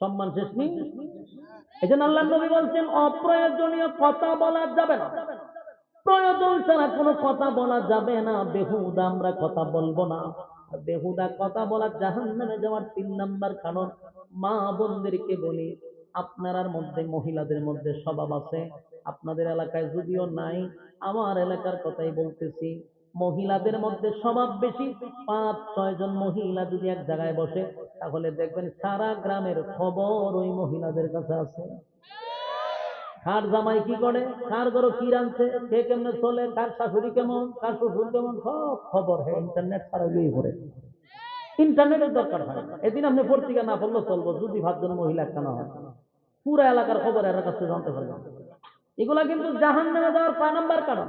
সম্মান শেষ নেই। এই জন্য আল্লাহ নবী বলছেন, অপ্রয়োজনীয় কথা বলা যাবে না। প্রয়োজন ছাড়া কোনো কথা বলা যাবে না। বেহুদা আমরা কথা বলব না। বেহুদা কথা বলা জাহান নামে যাওয়ার তিন নাম্বার কারণ, মা বোনদেরকে বলি, আপনার মধ্যে, মহিলাদের মধ্যে স্বভাব আছে। আপনাদের এলাকায় যদিও নাই, আমার এলাকার কথাই বলতেছি। মহিলাদের মধ্যে স্বভাব বেশি। পাঁচ, ছয় জন মহিলা যদি এক জায়গায় বসে, তাহলে দেখবেন সারা গ্রামের খবর ওই মহিলাদের কাছে আছে। কার জামাই কি করে? কার ঘরে কি রাঁধছে? কে কেমনে চলে? কার শাশুড়ি কেমন? কার শ্বশুর কেমন? সব খবর হ্যাঁ ইন্টারনেট ছাড়া গিয়ে করে ইন্টারনেটের দরকার হয় এদিন আপনি পত্রিকা না পড়লেও চলবো, যদি ভাবজন মহিলা একটা না হয়। পুরো এলাকার খবর এর কাছে জানতে পারবেন। এগুলা কিন্তু জাহান নামে যাওয়ার পাঁচ নাম্বার কারণ।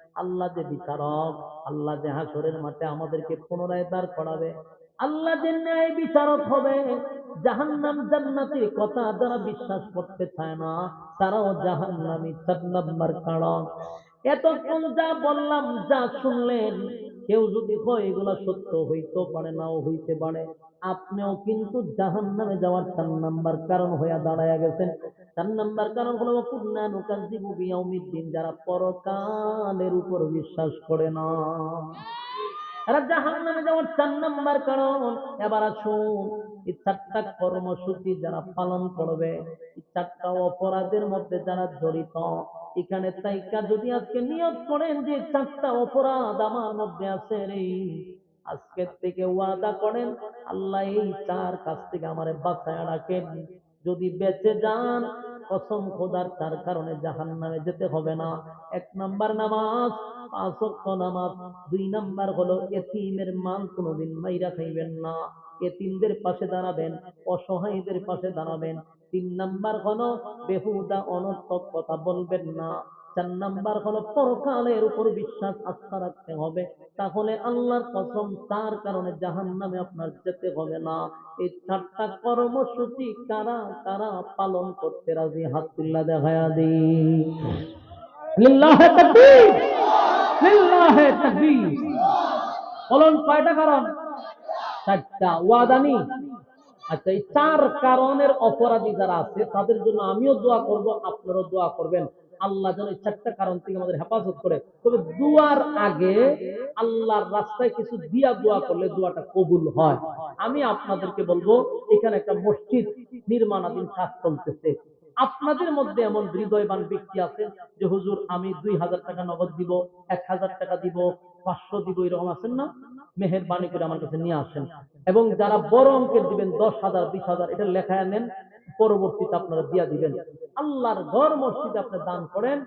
আল্লাহ যে বিচারক, আল্লাহ যে হাসরের মাঠে আমাদেরকে পুনরায় দাঁড় করাবে, আল্লাহ যে ন্যায় বিচারক হবে, জাহান্নাম জান্নাতের কথা যারা বিশ্বাস করতে চায় না, তারাও জাহান্নামি চার নাম্বার কারণ। এতক্ষণ যা বললাম, যা শুনলেন কেউ যদি হয়, এগুলা সত্য হইতেও পারে, নাও হইতে পারে। আপনিও কিন্তু জাহান নামে যাওয়ার চার নাম্বার কারণ হইয়া দাঁড়ায় গেছেন। চার নাম্বার কারণ হলো বিয়াউমিদ্দিন, যারা পরকালের উপর বিশ্বাস করে না। এরা জাহান নামে যাওয়ার চার নাম্বার কারণ। এবার আসুন, এই চারটা কর্মসূচি যারা পালন করবে, এই চারটা অপরাধের মধ্যে যারা জড়িত এখানে তাইকা যদি আজকে নিয়োগ করেন যে চারটা অপরাধ আমার মধ্যে আছে রে, আজকের থেকে ওয়াদা করেন, আল্লাহ এই চার কাছ থেকে আমারে বাঁচায় রাখেন। যদি বেঁচে যান, কসম খোদার তার কারণে জাহান নামে যেতে হবে না। এক নাম্বার নামাজ, পাঁচ নামাজ, দুই নাম্বার হলো এতিমের মাল কোনোদিন মাইরা খাইবেন না। এতিমদের পাশে দাঁড়াবেন, অসহায়দের পাশে দাঁড়াবেন। তিন নাম্বার হলো, বেহুদা অনর্থক কথা বলবেন না। চার নাম্বার হলো, পরকালের উপর বিশ্বাস, আস্থা রাখতে হবে। তাহলে আল্লাহর কসম, তার কারণে জাহান নামে আপনার যেতে হবে না। এই চারটা কর্মসূচি কারা কারা পালন করতে রাজি? হাত তুল্লা দেখায়া তাকবীর! বলুন কয়টা কারণ? চারটা ওয়াদানি আচ্ছা এই চার কারণের অপরাধী যারা আছে, তাদের জন্য আমিও দোয়া করব, আপনারাও দোয়া করবেন। আল্লাহ যেন এই চারটা কারণ থেকে আমাদের হেফাজত করে। তবে দুয়ার আগে আল্লাহর রাস্তায় কিছু দিয়া দোয়া করলে দোয়াটা কবুল হয়। আমি আপনাদেরকে বলব, এখানে একটা মসজিদ নির্মাণাধীন কাজ চলতেছে। আপনাদের মধ্যে এমন হৃদয়বান ব্যক্তি আছে যে, হুজুর, আমি দুই হাজার টাকা নগদ দিব, এক হাজার টাকা দিব, পাঁচশো দিব, এরকম আছেন না? মেহরবানি করে আমার কাছে নিয়ে আসেন। এবং যারা বড় অঙ্কের দিবেন, দশ হাজার, বিশ হাজার, এটা লেখায় নেন, পরবর্তীতে আপনারা দিয়া দিবেন। আল্লাহর ঘর মসজিদে আপনি দান করেন